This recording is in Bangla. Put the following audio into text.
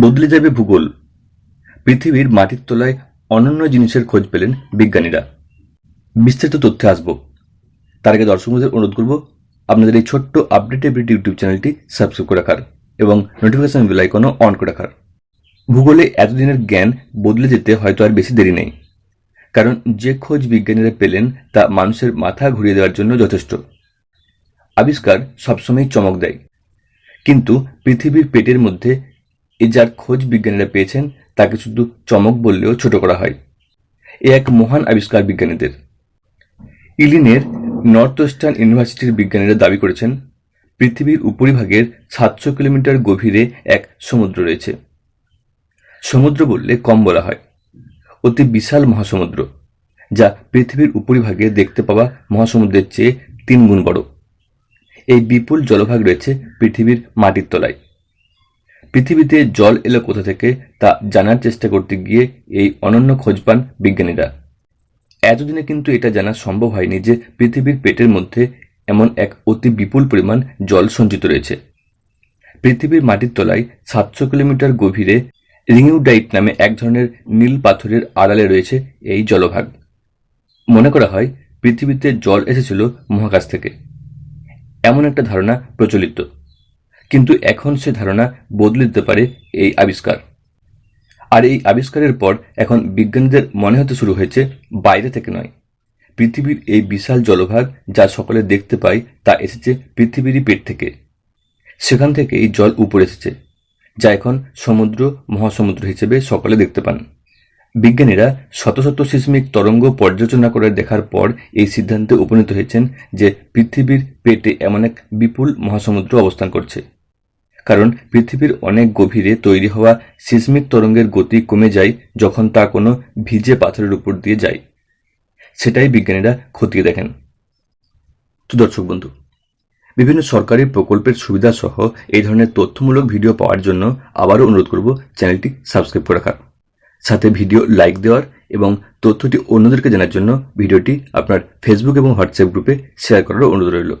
বদলে যাবে ভূগোল। পৃথিবীর মাটির তলায় অনন্য জিনিসের খোঁজ পেলেন বিজ্ঞানীরা। বিস্তারিত তথ্যে আসব। তার আগে দর্শকদের অনুরোধ করব, আপনাদের এই ছোট্ট আপডেট ইউটিউব চ্যানেলটি সাবস্ক্রাইব করে রাখার এবং নোটিফিকেশন বেল আইকনও অন করে রাখার। ভূগোলে এতদিনের জ্ঞান বদলে যেতে হয়তো আর বেশি দেরি নেই। কারণ যে খোঁজ বিজ্ঞানীরা পেলেন তা মানুষের মাথা ঘুরিয়ে দেওয়ার জন্য যথেষ্ট। আবিষ্কার সবসময় চমক দেয়। কিন্তু পৃথিবীর পেটের মধ্যে এ যার খোঁজ বিজ্ঞানীরা পেয়েছেন তাকে শুধু চমক বললেও ছোট করা হয়। এ এক মহান আবিষ্কার বিজ্ঞানীদের। ইলিনের নর্থ ওয়েস্টার্ন ইউনিভার্সিটির বিজ্ঞানীরা দাবি করেছেন, পৃথিবীর উপরিভাগের সাতশো কিলোমিটার গভীরে এক সমুদ্র রয়েছে। সমুদ্র বললে কম বলা হয়। অতি বিশাল মহাসমুদ্র, যা পৃথিবীর উপরিভাগে দেখতে পাওয়া মহাসমুদ্রের চেয়ে তিন গুণ বড়। এই বিপুল জলভাগ রয়েছে পৃথিবীর মাটির তলায়। পৃথিবীতে জল এলো কোথা থেকে তা জানার চেষ্টা করতে গিয়ে এই অনন্য খোঁজ পান বিজ্ঞানীরা। এতদিনে কিন্তু এটা জানা সম্ভব হয়নি যে পৃথিবীর পেটের মধ্যে এমন এক অতি বিপুল পরিমাণ জল সঞ্চিত রয়েছে। পৃথিবীর মাটির তলায় সাতশো কিলোমিটার গভীরে রিংউডাইট নামে এক ধরনের নীল পাথরের আড়ালে রয়েছে এই জলভাগ। মনে করা হয়, পৃথিবীতে জল এসেছিল মহাকাশ থেকে। এমন একটা ধারণা প্রচলিত। কিন্তু এখন সে ধারণা বদলে দিতে পারে এই আবিষ্কার। আর এই আবিষ্কারের পর এখন বিজ্ঞানীদের মনে হতে শুরু হয়েছে, বাইরে থেকে নয়। পৃথিবীর এই বিশাল জলভাগ যা সকলে দেখতে পায়, তা এসেছে পৃথিবীরই পেট থেকে। সেখান থেকে এই জল উপরে এসেছে, যা এখন সমুদ্র, মহাসমুদ্র হিসেবে সকলে দেখতে পান। বিজ্ঞানীরা শত শত সিসমিক তরঙ্গ পর্যালোচনা করে দেখার পর এই সিদ্ধান্তে উপনীত হয়েছেন যে পৃথিবীর পেটে এমন এক বিপুল মহাসমুদ্র অবস্থান করছে। কারণ পৃথিবীর অনেক গভীরে তৈরি হওয়া সিসমিক তরঙ্গের গতি কমে যায় যখন তা কোনো ভিজে পাথরের উপর দিয়ে যায়। সেটাই বিজ্ঞানীরা খতিয়ে দেখেন। তো দর্শক বন্ধু, বিভিন্ন সরকারি প্রকল্পের সুবিধা সহ এই ধরনের তথ্যমূলক ভিডিও পাওয়ার জন্য আবারও অনুরোধ করব চ্যানেলটি সাবস্ক্রাইব করে রাখার। সাথে ভিডিও লাইক দেওয়ার এবং তথ্যটি অন্যদেরকে জানার জন্য ভিডিওটি আপনার ফেসবুক এবং হোয়াটসঅ্যাপ গ্রুপে শেয়ার করারও অনুরোধ রইল।